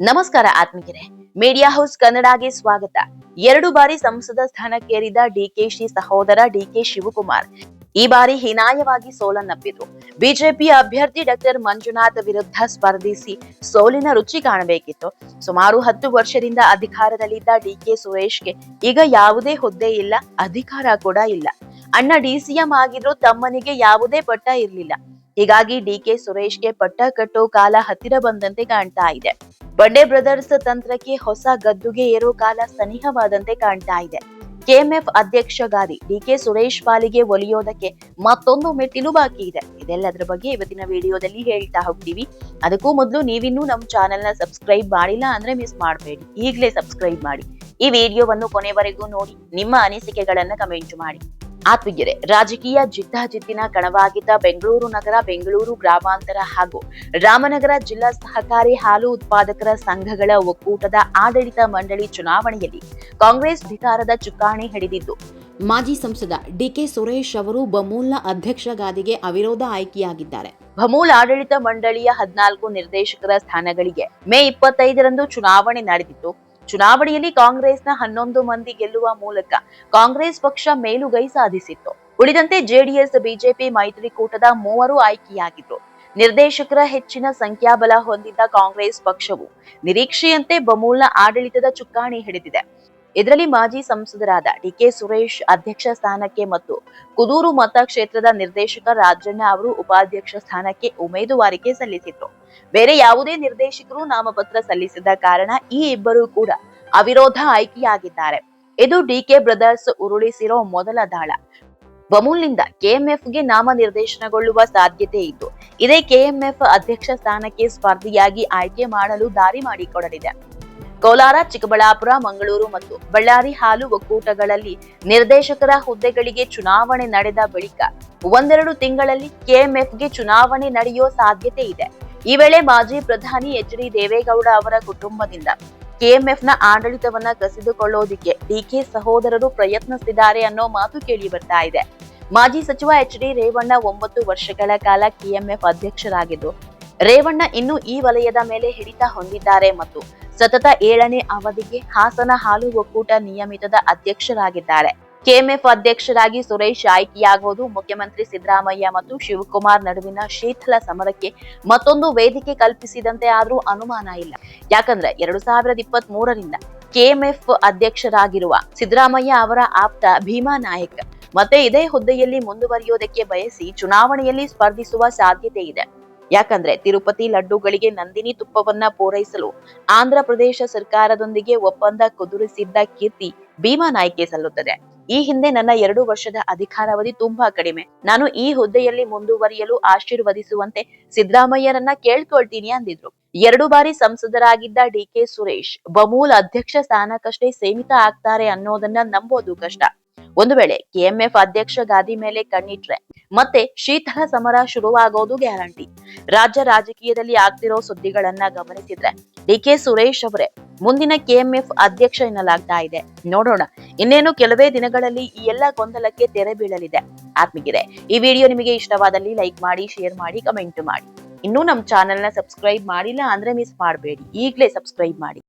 ನಮಸ್ಕಾರ ಆತ್ಮೀಯರೇ. Media house ಕನ್ನಡಗೆ ಸ್ವಾಗತ. ಎರಡು ಬಾರಿ ಸಂಸದ ಸ್ಥಾನಕ್ಕೇರಿದ ಡಿಕೆಶಿ ಸಹೋದರ ಡಿಕೆ ಶಿವಕುಮಾರ್ ಈ ಬಾರಿ ಹೀನಾಯವಾಗಿ ಸೋಲನ್ನಪ್ಪಿದ್ರು ಬಿಜೆಪಿ ಅಭ್ಯರ್ಥಿ ಡಾಕ್ಟರ್ ಮಂಜುನಾಥ್ ವಿರುದ್ಧ ಸ್ಪರ್ಧಿಸಿ ಸೋಲಿನ ರುಚಿ ಕಾಣಬೇಕಿತ್ತು. ಸುಮಾರು ಹತ್ತು ವರ್ಷದಿಂದ ಅಧಿಕಾರದಲ್ಲಿದ್ದ ಡಿಕೆ ಸುರೇಶ್ಗೆ ಈಗ ಯಾವುದೇ ಹುದ್ದೆ ಇಲ್ಲ, ಅಧಿಕಾರ ಕೂಡ ಇಲ್ಲ. ಅಣ್ಣ ಡಿಸಿಎಂ ಆಗಿದ್ರು ತಮ್ಮನಿಗೆ ಯಾವುದೇ ಪಟ್ಟ ಇರಲಿಲ್ಲ. ಹೀಗಾಗಿ ಡಿಕೆ ಸುರೇಶ್ಗೆ ಪಟ್ಟ ಕಟ್ಟೋ ಕಾಲ ಹತ್ತಿರ ಬಂದಂತೆ ಕಾಣ್ತಾ ಇದೆ. ಬಂಡೆ ಬ್ರದರ್ಸ್ ತಂತ್ರಕ್ಕೆ ಹೊಸ ಗದ್ದುಗೆ ಏರೋ ಕಾಲ ಸನಿಹವಾದಂತೆ ಕಾಣ್ತಾ ಇದೆ. ಕೆಎಂಎಫ್ ಅಧ್ಯಕ್ಷ ಗಾದಿ ಡಿಕೆ ಸುರೇಶ್ ಪಾಲಿಗೆ ಒಲಿಯೋದಕ್ಕೆ ಮತ್ತೊಂದು ಮೆಟ್ಟಿಲು ಬಾಕಿ ಇದೆ. ಇದೆಲ್ಲದರ ಬಗ್ಗೆ ಇವತ್ತಿನ ವಿಡಿಯೋದಲ್ಲಿ ಹೇಳ್ತಾ ಹೋಗ್ತೀವಿ. ಅದಕ್ಕೂ ಮೊದಲು ನೀವಿನ್ನೂ ನಮ್ಮ ಚಾನೆಲ್ನ ಸಬ್ಸ್ಕ್ರೈಬ್ ಮಾಡಿಲ್ಲ ಅಂದ್ರೆ ಮಿಸ್ ಮಾಡಬೇಡಿ. ಈಗಲೇ ಸಬ್ಸ್ಕ್ರೈಬ್ ಮಾಡಿ. ಈ ವಿಡಿಯೋವನ್ನು ಕೊನೆವರೆಗೂ ನೋಡಿ. ನಿಮ್ಮ ಅನಿಸಿಕೆಗಳನ್ನ ಕಮೆಂಟ್ ಮಾಡಿ. ಆತ್ಮೀಯರೇ, ರಾಜಕೀಯ ಜಿದ್ದಾಜಿದ್ದಿನ ಕಣವಾಗಿದ್ದ ಬೆಂಗಳೂರು ನಗರ, ಬೆಂಗಳೂರು ಗ್ರಾಮಾಂತರ ಹಾಗೂ ರಾಮನಗರ ಜಿಲ್ಲಾ ಸಹಕಾರಿ ಹಾಲು ಉತ್ಪಾದಕರ ಸಂಘಗಳ ಒಕ್ಕೂಟದ ಆಡಳಿತ ಮಂಡಳಿ ಚುನಾವಣೆಯಲ್ಲಿ ಕಾಂಗ್ರೆಸ್ ಅಧಿಕಾರದ ಚುಕ್ಕಾಣಿ ಹಿಡಿದಿದ್ದು, ಮಾಜಿ ಸಂಸದ ಡಿಕೆ ಸುರೇಶ್ ಅವರು ಬಮೂಲ್ನ ಅಧ್ಯಕ್ಷ ಗಾದಿಗೆ ಅವಿರೋಧ ಆಯ್ಕೆಯಾಗಿದ್ದಾರೆ. ಬಮೂಲ್ ಆಡಳಿತ ಮಂಡಳಿಯ ಹದಿನಾಲ್ಕು ನಿರ್ದೇಶಕರ ಸ್ಥಾನಗಳಿಗೆ ಮೇ ಇಪ್ಪತ್ತೈದರಂದು ಚುನಾವಣೆ ನಡೆದಿತ್ತು. ಚುನಾವಣೆಯಲ್ಲಿ ಕಾಂಗ್ರೆಸ್ನ ಹನ್ನೊಂದು ಮಂದಿ ಗೆಲ್ಲುವ ಮೂಲಕ ಕಾಂಗ್ರೆಸ್ ಪಕ್ಷ ಮೇಲುಗೈ ಸಾಧಿಸಿತ್ತು. ಉಳಿದಂತೆ ಜೆಡಿಎಸ್, ಬಿಜೆಪಿ ಮೈತ್ರಿಕೂಟದ ಮೂವರು ಆಯ್ಕೆಯಾಗಿದ್ರು. ನಿರ್ದೇಶಕರ ಹೆಚ್ಚಿನ ಸಂಖ್ಯಾಬಲ ಹೊಂದಿದ್ದ ಕಾಂಗ್ರೆಸ್ ಪಕ್ಷವು ನಿರೀಕ್ಷೆಯಂತೆ ಬಮೂಲ್ನ ಆಡಳಿತದ ಚುಕ್ಕಾಣಿ ಹಿಡಿದಿದೆ. ಇದರಲ್ಲಿ ಮಾಜಿ ಸಂಸದರಾದ ಡಿಕೆ ಸುರೇಶ್ ಅಧ್ಯಕ್ಷ ಸ್ಥಾನಕ್ಕೆ ಮತ್ತು ಕುದೂರು ಮತಕ್ಷೇತ್ರದ ನಿರ್ದೇಶಕ ರಾಜಣ್ಣ ಅವರು ಉಪಾಧ್ಯಕ್ಷ ಸ್ಥಾನಕ್ಕೆ ಉಮೇದುವಾರಿಕೆ ಸಲ್ಲಿಸಿದ್ರು. ಬೇರೆ ಯಾವುದೇ ನಿರ್ದೇಶಕರು ನಾಮಪತ್ರ ಸಲ್ಲಿಸಿದ ಕಾರಣ ಈ ಇಬ್ಬರು ಕೂಡ ಅವಿರೋಧ ಆಯ್ಕೆಯಾಗಿದ್ದಾರೆ. ಇದು ಡಿಕೆ ಬ್ರದರ್ಸ್ ಉರುಳಿಸಿರೋ ಮೊದಲ ದಾಳ. ಬಮೂಲ್ನಿಂದ ಕೆಎಂಎಫ್ಗೆ ನಾಮ ನಿರ್ದೇಶನಗೊಳ್ಳುವ ಸಾಧ್ಯತೆ ಇದ್ದು, ಇದೇ ಕೆಎಂಎಫ್ ಅಧ್ಯಕ್ಷ ಸ್ಥಾನಕ್ಕೆ ಸ್ಪರ್ಧಿಯಾಗಿ ಆಯ್ಕೆ ಮಾಡಲು ದಾರಿ ಮಾಡಿಕೊಡಲಿದೆ. ಕೋಲಾರ, ಚಿಕ್ಕಬಳ್ಳಾಪುರ, ಮಂಗಳೂರು ಮತ್ತು ಬಳ್ಳಾರಿ ಹಾಲು ಒಕ್ಕೂಟಗಳಲ್ಲಿ ನಿರ್ದೇಶಕರ ಹುದ್ದೆಗಳಿಗೆ ಚುನಾವಣೆ ನಡೆದ ಬಳಿಕ ಒಂದೆರಡು ತಿಂಗಳಲ್ಲಿ ಕೆಎಂಎಫ್ಗೆ ಚುನಾವಣೆ ನಡೆಯುವ ಸಾಧ್ಯತೆ ಇದೆ. ಈ ವೇಳೆ ಮಾಜಿ ಪ್ರಧಾನಿ ಎಚ್ ಡಿ ದೇವೇಗೌಡ ಅವರ ಕುಟುಂಬದಿಂದ ಕೆಎಂಎಫ್ನ ಆಡಳಿತವನ್ನ ಕಸಿದುಕೊಳ್ಳೋದಿಕ್ಕೆ ಡಿಕೆ ಸಹೋದರರು ಪ್ರಯತ್ನಿಸಿದ್ದಾರೆ ಅನ್ನೋ ಮಾತು ಕೇಳಿ ಬರ್ತಾ ಇದೆ. ಮಾಜಿ ಸಚಿವ ಎಚ್ ಡಿ ರೇವಣ್ಣ ಒಂಬತ್ತು ವರ್ಷಗಳ ಕಾಲ ಕೆಎಂಎಫ್ ಅಧ್ಯಕ್ಷರಾಗಿದ್ದು, ರೇವಣ್ಣ ಇನ್ನು ಈ ವಲಯದ ಮೇಲೆ ಹಿಡಿತ ಹೊಂದಿದ್ದಾರೆ ಮತ್ತು ಸತತ ಏಳನೇ ಅವಧಿಗೆ ಹಾಸನ ಹಾಲು ಒಕ್ಕೂಟ ನಿಯಮಿತದ ಅಧ್ಯಕ್ಷರಾಗಿದ್ದಾರೆ. ಕೆಎಂಎಫ್ ಅಧ್ಯಕ್ಷರಾಗಿ ಸುರೇಶ್ ಆಯ್ಕೆಯಾಗುವುದು ಮುಖ್ಯಮಂತ್ರಿ ಸಿದ್ದರಾಮಯ್ಯ ಮತ್ತು ಶಿವಕುಮಾರ್ ನಡುವಿನ ಶೀತಲ ಸಮರಕ್ಕೆ ಮತ್ತೊಂದು ವೇದಿಕೆ ಕಲ್ಪಿಸಿದಂತೆ ಆದರೂ ಅನುಮಾನ ಇಲ್ಲ. ಯಾಕಂದ್ರೆ ಎರಡು ಸಾವಿರದ ಇಪ್ಪತ್ತ್ ಮೂರರಿಂದ ಕೆಎಂಎಫ್ ಅಧ್ಯಕ್ಷರಾಗಿರುವ ಸಿದ್ದರಾಮಯ್ಯ ಅವರ ಆಪ್ತ ಭೀಮಾ ನಾಯಕ್ ಮತ್ತೆ ಇದೇ ಹುದ್ದೆಯಲ್ಲಿ ಮುಂದುವರಿಯೋದಕ್ಕೆ ಬಯಸಿ ಚುನಾವಣೆಯಲ್ಲಿ ಸ್ಪರ್ಧಿಸುವ ಸಾಧ್ಯತೆ ಇದೆ. ಯಾಕಂದ್ರೆ ತಿರುಪತಿ ಲಡ್ಡುಗಳಿಗೆ ನಂದಿನಿ ತುಪ್ಪವನ್ನ ಪೂರೈಸಲು ಆಂಧ್ರ ಪ್ರದೇಶ ಸರ್ಕಾರದೊಂದಿಗೆ ಒಪ್ಪಂದ ಕುದುರಿಸಿದ್ದ ಕೀರ್ತಿ ಭೀಮಾ ನಾಯ್ಕೆ ಸಲ್ಲುತ್ತದೆ. ಈ ಹಿಂದೆ ನನ್ನ ಎರಡು ವರ್ಷದ ಅಧಿಕಾರಾವಧಿ ತುಂಬಾ ಕಡಿಮೆ. ನಾನು ಈ ಹುದ್ದೆಯಲ್ಲಿ ಮುಂದುವರಿಯಲು ಆಶೀರ್ವದಿಸುವಂತೆ ಸಿದ್ದರಾಮಯ್ಯರನ್ನ ಕೇಳ್ಕೊಳ್ತೀನಿ ಅಂದಿದ್ರು. ಎರಡು ಬಾರಿ ಸಂಸದರಾಗಿದ್ದ ಡಿಕೆ ಸುರೇಶ್, ಬಮೂಲ್ ಅಧ್ಯಕ್ಷ ಸ್ಥಾನಕ್ಕಷ್ಟೇ ಸೀಮಿತ ಆಗ್ತಾರೆ ಅನ್ನೋದನ್ನ ನಂಬೋದು ಕಷ್ಟ. ಒಂದು ವೇಳೆ ಕೆಎಂಎಫ್ ಅಧ್ಯಕ್ಷ ಗಾದಿ ಮೇಲೆ ಕಣ್ಣಿಟ್ರೆ ಮತ್ತೆ ಶೀತಲ ಸಮರ ಶುರುವಾಗೋದು ಗ್ಯಾರಂಟಿ. ರಾಜ್ಯ ರಾಜಕೀಯದಲ್ಲಿ ಆಗ್ತಿರೋ ಸುದ್ದಿಗಳನ್ನ ಗಮನಿಸಿದ್ರೆ ಡಿಕೆ ಸುರೇಶ್ ಅವರೇ ಮುಂದಿನ ಕೆಎಂಎಫ್ ಅಧ್ಯಕ್ಷ ಎನ್ನಲಾಗ್ತಾ ಇದೆ. ನೋಡೋಣ, ಇನ್ನೇನು ಕೆಲವೇ ದಿನಗಳಲ್ಲಿ ಈ ಎಲ್ಲ ಗೊಂದಲಕ್ಕೆ ತೆರೆ ಬೀಳಲಿದೆ. ಆತ್ಮಿಗಿದೆ ಈ ವಿಡಿಯೋ ನಿಮಗೆ ಇಷ್ಟವಾದಲ್ಲಿ ಲೈಕ್ ಮಾಡಿ, ಶೇರ್ ಮಾಡಿ, ಕಮೆಂಟ್ ಮಾಡಿ. ಇನ್ನೂ ನಮ್ಮ ಚಾನೆಲ್ನ ಸಬ್ಸ್ಕ್ರೈಬ್ ಮಾಡಿಲ್ಲ ಅಂದ್ರೆ ಮಿಸ್ ಮಾಡಬೇಡಿ. ಈಗಲೇ ಸಬ್ಸ್ಕ್ರೈಬ್ ಮಾಡಿ.